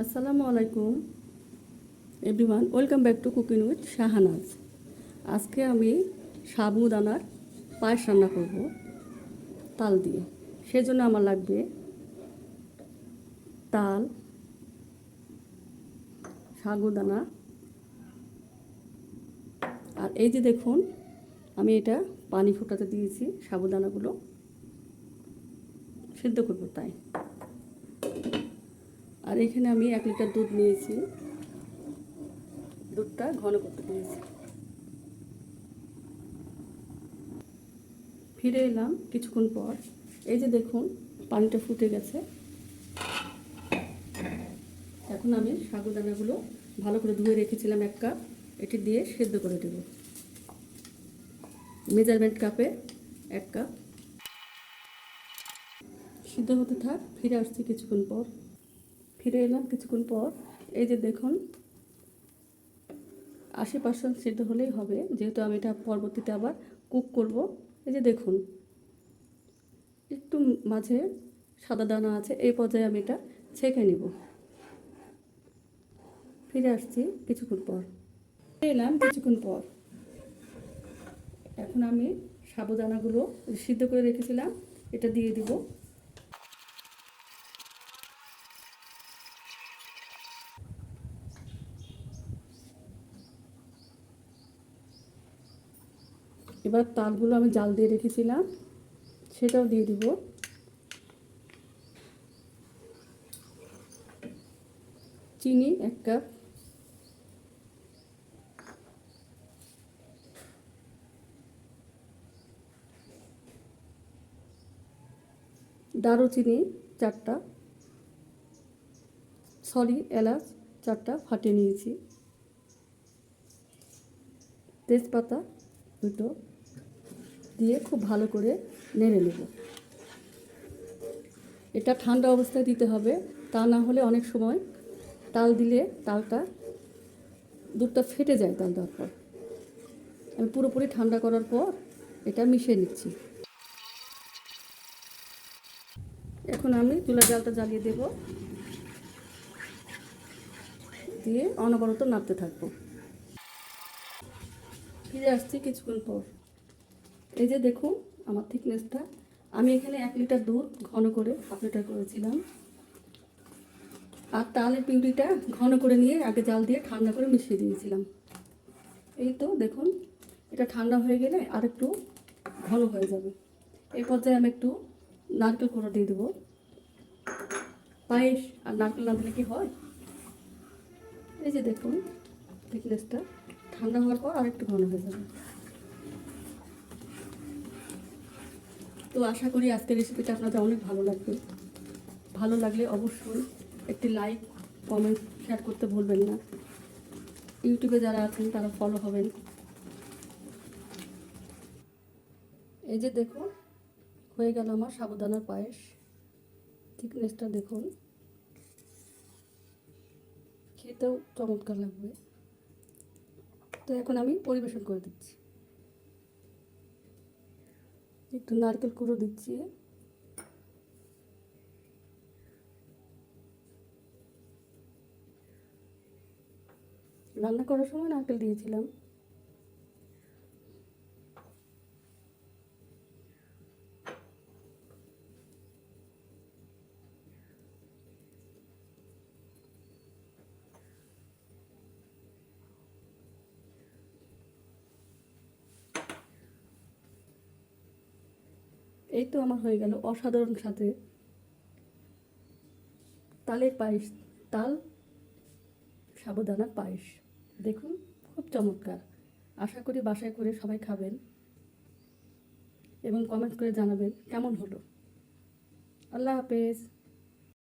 আসসালামু আলাইকুম everyone welcome back to cooking with Shahanaz আজকে আমি সাবুদানার পায়েস রান্না করব, তাল দিয়ে। সেজন্য আমার লাগবে তাল সাগুদানা আর এই যে দেখুন, আমি এটা পানি ফোটাতে দিয়েছি সাবুদানাগুলো সিদ্ধ করব তাই। আর এখানে আমি এক লিটার দুধ নিয়েছি। দুধটা ঘন করতে দিয়েছি। ফিরে এলাম কিছুক্ষণ পর। এই যে দেখুন, পানিটা ফুটে গেছে। এখন আমি সাগুদানাগুলো ভালো করে ধুয়ে রেখেছিলাম এক কাপ। এটি দিয়ে সেদ্ধ করে দেব। মেজারমেন্ট কাপে এক কাপ। সিদ্ধ হতে থাক, ফিরে আসছি কিছুক্ষণ পর। ফিরে এলাম কিছুক্ষণ পর। এই যে দেখুন আশি পার্সেন্ট সিদ্ধ হলেই হবে। যেহেতু আমি এটা পরবর্তীতে আবার কুক করব। এই যে দেখুন, একটু মাঝে সাদা দানা আছে, এই পর্যায়ে আমি এটা ছেঁকে নিব। ফিরে আসছি কিছুক্ষণ পর। এলাম কিছুক্ষণ পর। এখন আমি সাবুদানাগুলো সিদ্ধ করে রেখেছিলাম। এটা দিয়ে দিব। এবার তালগুলো আমি জাল দিয়ে রেখেছিলাম, সেটাও দিয়ে দিব। চিনি এক কাপ। দারুচিনি চারটা। সরি, এলাচ চারটা ফাটিয়ে নিয়েছি। তেজপাতা দুটো। দিয়ে খুব ভালো করে নেড়ে নেব। এটা ঠান্ডা অবস্থায় দিতে হবে, তা না হলে অনেক সময় তাল দিলে তালটা দুধটা ফেটে যায় তাল দেওয়ার পর। আমি পুরোপুরি ঠান্ডা করার পর এটা মিশিয়ে নিচ্ছি। এখন আমি চুলা জালটা জ্বালিয়ে দেব। দিয়ে অনবরত নাড়তে থাকব। ফিরে আসছি কিছুক্ষণ পর। এই যে দেখুন, আমার থিকনেসটা আমি এখানে এক লিটার দুধ ঘন করে হাফ লিটার করেছিলাম। আর তালের পিউরিটা ঘন করে নিয়ে আগে জাল দিয়ে ঠান্ডা করে মিশিয়ে দিয়েছিলাম। এই তো দেখুন, এটা ঠান্ডা হয়ে গেলে আর একটু ঘন হয়ে যাবে। এই পর্যায়ে আমি একটু নারকেল করে দিয়ে দেবো। পায়েস আর নারকেল না দিলে কি হয়? এই যে দেখুন থিকনেসটা ঠান্ডা হওয়ার পর আর একটু ঘন হয়ে যাবে। তো আশা করি আজকের রেসিপিটা আপনাদের অনেক ভালো লাগবে। ভালো লাগলে অবশ্যই একটি লাইক কমেন্ট শেয়ার করতে ভুলবেন না। ইউটিউবে যারা আছেন, তারা ফলো হবেন। এই যে দেখুন, হয়ে গেল আমার সাবুদানার পায়েস। থিকনেসটা দেখুন। খেতেও চমৎকার লাগবে। তো এখন আমি পরিবেশন করে দিচ্ছি। একটু নারকেল কুড়ো দিচ্ছি। রান্না করার সময় নারকেল দিয়েছিলাম। এই তো আমার হয়ে গেল অসাধারণ সাথে। তালের পায়েস, তাল, সাবুদানার পায়েস। দেখুন, খুব চমৎকার। আশা করি বাসায় করে সবাই খাবেন এবং কমেন্ট করে জানাবেন কেমন হলো। আল্লাহ হাফেজ।